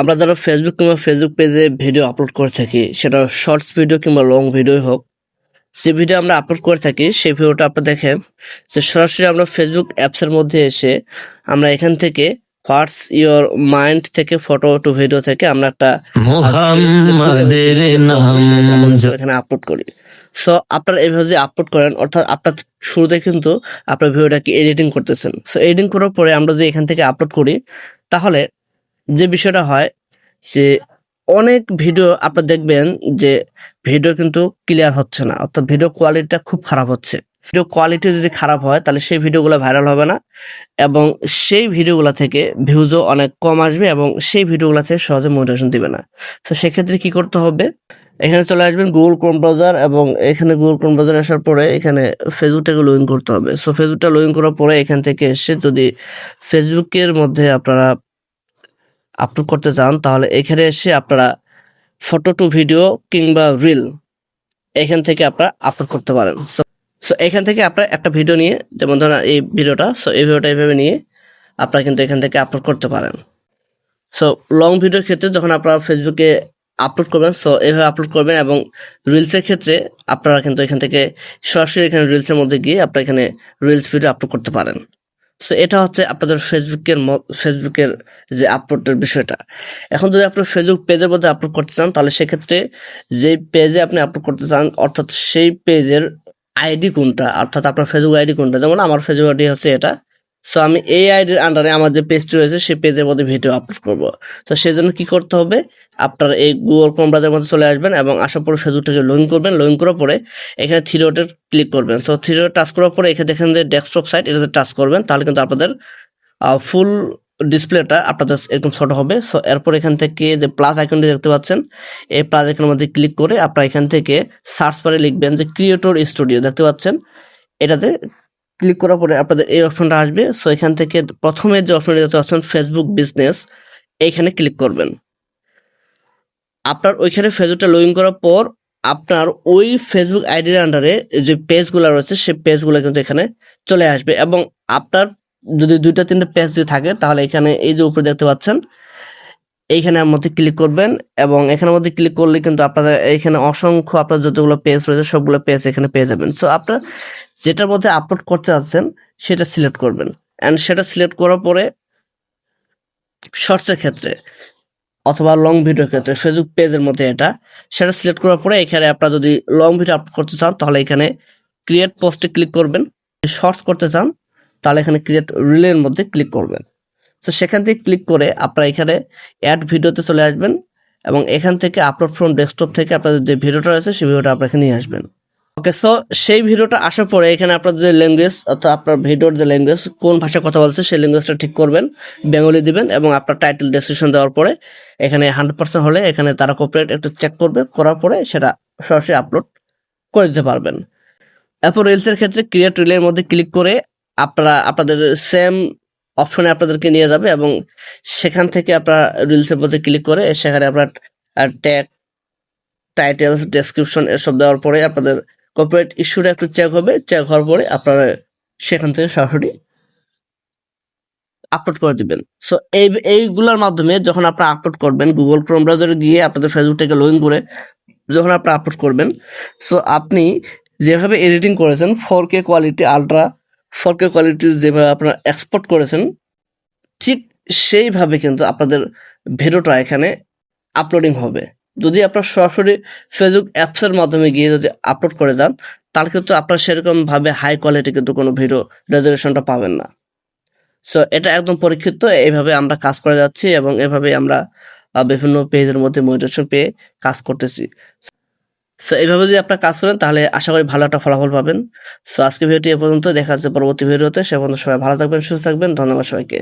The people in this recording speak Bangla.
আমরা যারা ফেসবুক কিংবা ফেসবুক পেজে ভিডিও আপলোড করে থাকি সেটা শর্টস ভিডিও কিংবা লং ভিডিও হোক যে ভিডিও আমরা আপলোড করে থাকি সেই ভিডিওটা আপনারা দেখেন যে সরাসরি আমরা ফেসবুক অ্যাপসের মধ্যে এসে আমরা এখান থেকে হোয়াটস ইওর মাইন্ড থেকে ফটো টু ভিডিও থেকে আমরা একটা এখানে আপলোড করি। সো আপনারা এইভাবে যে আপলোড করেন অর্থাৎ আপনার শুরুতে কিন্তু আপনার ভিডিওটাকে এডিটিং করতেছেন। সো এডিটিং করার পরে আমরা যে এখান থেকে আপলোড করি তাহলে যে বিষয়টা হয়, যে অনেক ভিডিও আপনারা দেখবেন যে ভিডিও কিন্তু ক্লিয়ার হচ্ছে না। অর্থাৎ ভিডিও কোয়ালিটিটা খুব খারাপ হচ্ছে। ভিডিও কোয়ালিটি যদি খারাপ হয়, তাহলে সেই ভিডিওগুলো ভাইরাল হবে না এবং সেই ভিডিওগুলো থেকে ভিউজও অনেক কম আসবে এবং সেই ভিডিওগুলো থেকে সহজে মোটিভেশন দিবে না। তো সেক্ষেত্রে কি করতে হবে? এখানে চলে আসবেন গুগল ক্রোম ব্রাউজার এবং এখানে গুগল ক্রোম ব্রাউজার আসার পরে এখানে ফেসবুকটাকে লগ ইন করতে হবে। সো ফেসবুকটা লগ ইন করার পরে এখান থেকে এসে যদি ফেসবুকের মধ্যে আপনারা আপলোড করতে চান, তাহলে এখানে এসে আপনারা ফটো টু ভিডিও কিংবা রিল এখান থেকে আপনারা আপলোড করতে পারেন। সো সো এখান থেকে আপনারা একটা ভিডিও নিয়ে, যেমন ধরেন এই ভিডিওটা সো এই ভিডিওটা এইভাবে নিয়ে আপনারা কিন্তু এখান থেকে আপলোড করতে পারেন। সো লং ভিডিওর ক্ষেত্রে যখন আপনারা ফেসবুকে আপলোড করবেন সো এইভাবে আপলোড করবেন এবং রিলসের ক্ষেত্রে আপনারা কিন্তু এখান থেকে সরাসরি এখানে রিলসের মধ্যে গিয়ে আপনারা এখানে রিলস ভিডিও আপলোড করতে পারেন। সো এটা হচ্ছে আপনাদের ফেসবুকের ফেসবুকের যে আপলোডের বিষয়টা। এখন যদি আপনি ফেসবুক পেজের মধ্যে আপলোড করতে চান, তাহলে সেক্ষেত্রে যেই পেজে আপনি আপলোড করতে চান, অর্থাৎ সেই পেজের আইডি কোনটা? অর্থাৎ আপনার ফেসবুক আইডি কোনটা? যেমন আমার ফেসবুক আইডি হচ্ছে এটা। সো আমি এই আইডির আন্ডারে আমার যে পেজটি রয়েছে, সেই পেজের মধ্যে ভিডিও আপলোড করব। তো সেই জন্য কি করতে হবে? আপনার এই গুগল ক্রোম ব্রাউজারের মধ্যে চলে আসবেন এবং আসার পরে ফেসবুকটাকে লগ ইন করবেন। লগ ইন করার পরে এখানে থ্রি ডটে ক্লিক করবেন। সো থ্রি ডট টাচ করার পরে এখানে দেখেন যে ডেস্কটপ সাইট এটাতে টাচ করবেন। তাহলে কিন্তু আপনাদের ফুল ডিসপ্লেটা আপনাদের এরকম ছোট হবে। সো এরপর এখান থেকে যে প্লাস আইকনটি দেখতে পাচ্ছেন, এই প্লাস আইকনের মধ্যে ক্লিক করে আপনারা এখান থেকে সার্চ বারে লিখবেন যে ক্রিয়েটর স্টুডিও দেখতে পাচ্ছেন? এটাতে ক্লিক করার পরে আপনাদের এই অপশনটা আসবে। সো এখান থেকে প্রথমে যে অপশনটি দেখতে পাচ্ছেন ফেসবুক বিজনেস এইখানে ক্লিক করবেন। আপনার ওইখানে ফেসবুকটা লগ ইন করার পর আপনার ওই ফেসবুক আইডির আন্ডারে যে পেজগুলো রয়েছে, সেই পেজগুলো কিন্তু এখানে চলে আসবে। এবং আপনার যদি দুইটা, তিনটা পেজ যদি থাকে, তাহলে এখানে এই যে উপরে দেখতে পাচ্ছেন এইখানের মধ্যে ক্লিক করবেন এবং এখানের মধ্যে ক্লিক করলে কিন্তু আপনাদের এখানে অসংখ্য আপনার যতগুলো পেজ রয়েছে, সবগুলো পেজ এখানে পেয়ে যাবেন। সো আপনার যেটার মধ্যে আপলোড করতে যাচ্ছেন সেটা সিলেক্ট করবেন। অ্যান্ড সেটা সিলেক্ট করার পরে শর্টসের ক্ষেত্রে অথবা লং ভিডিওর ক্ষেত্রে ফেসবুক পেজের মধ্যে এটা, সেটা সিলেক্ট করার পরে এখানে আপনারা যদি লং ভিডিও আপলোড করতে চান, তাহলে এখানে ক্রিয়েট পোস্টে ক্লিক করবেন। শর্টস করতে চান, তাহলে এখানে ক্রিয়েট রিলের মধ্যে ক্লিক করবেন। তো সেখান থেকে ক্লিক করে আপনারা এখানে অ্যাড ভিডিওতে চলে আসবেন এবং এখান থেকে আপলোড ফ্রম ডেস্কটপ থেকে আপনাদের যে ভিডিওটা রয়েছে সেই ভিডিওটা আপনাকে নিয়ে আসবেন। ওকে সো সেই ভিডিওটা আসার পরে এখানে আপনাদের যে ল্যাঙ্গুয়েজ অর্থাৎ আপনার ভিডিওর যে ল্যাঙ্গুয়েজ কোন ভাষায় কথা বলছে সেই ল্যাঙ্গুয়েজটা ঠিক করবেন বেঙ্গলি দিবেন এবং আপনার টাইটেল ডেসক্রিপশন দেওয়ার পরে এখানে হান্ড্রেড পার্সেন্ট হলে এখানে তারা কপিরাইট একটু চেক করবে, করার পরে সেটা সরাসরি আপলোড করে দিতে পারবেন। এরপর রিলসের ক্ষেত্রে ক্রিয়েট রিলের মধ্যে ক্লিক করে আপনারা, আপনাদের সেম অপশনে আপনাদেরকে নিয়ে যাবে এবং সেখান থেকে আপনারা রিলসের মধ্যে ক্লিক করে সেখানে আপনার ট্যাগ টাইটেলস ডেসক্রিপশন এসব দেওয়ার পরে আপনাদের কপিরাইট ইস্যুটা একটু চেক হবে। চেক হওয়ার পরে আপনারা সেখান থেকে সরাসরি আপলোড করে দিবেন। সো এই, এইগুলোর মাধ্যমে যখন আপনারা আপলোড করবেন গুগল ক্রোম ব্রাউজারে গিয়ে আপনাদের ফেসবুক থেকে লগ ইন করে যখন আপনারা আপলোড করবেন সো আপনি যেভাবে এডিটিং করেছেন four K quality ultra four K quality যেভাবে আপনারা এক্সপোর্ট করেছেন, ঠিক সেইভাবে কিন্তু আপনাদের ভিডিওটা এখানে আপলোডিং হবে। যদি আপনার সরাসরি ফেসবুক অ্যাপসের মাধ্যমে গিয়ে যদি আপলোড করে যান, তাহলে কিন্তু আপনার সেরকমভাবে হাই কোয়ালিটি কিন্তু কোনো ভিডিও রেজলিউশনটা পাবেন না। সো এটা একদম পরীক্ষিত, এইভাবে আমরা কাজ করে যাচ্ছি এবং এভাবে আমরা বিভিন্ন পেজের মধ্যে মোটিভেশন পেয়ে কাজ করতেছি। সো এইভাবে যদি আপনার কাজ করেন, তাহলে আশা করি ভালো একটা ফলাফল পাবেন। সো আজকে ভিডিওটি এ পর্যন্ত দেখা যাচ্ছে পরবর্তী ভিডিওতে। সে পর্যন্ত সবাই ভালো থাকবেন, সুস্থ থাকবেন। ধন্যবাদ সবাইকে।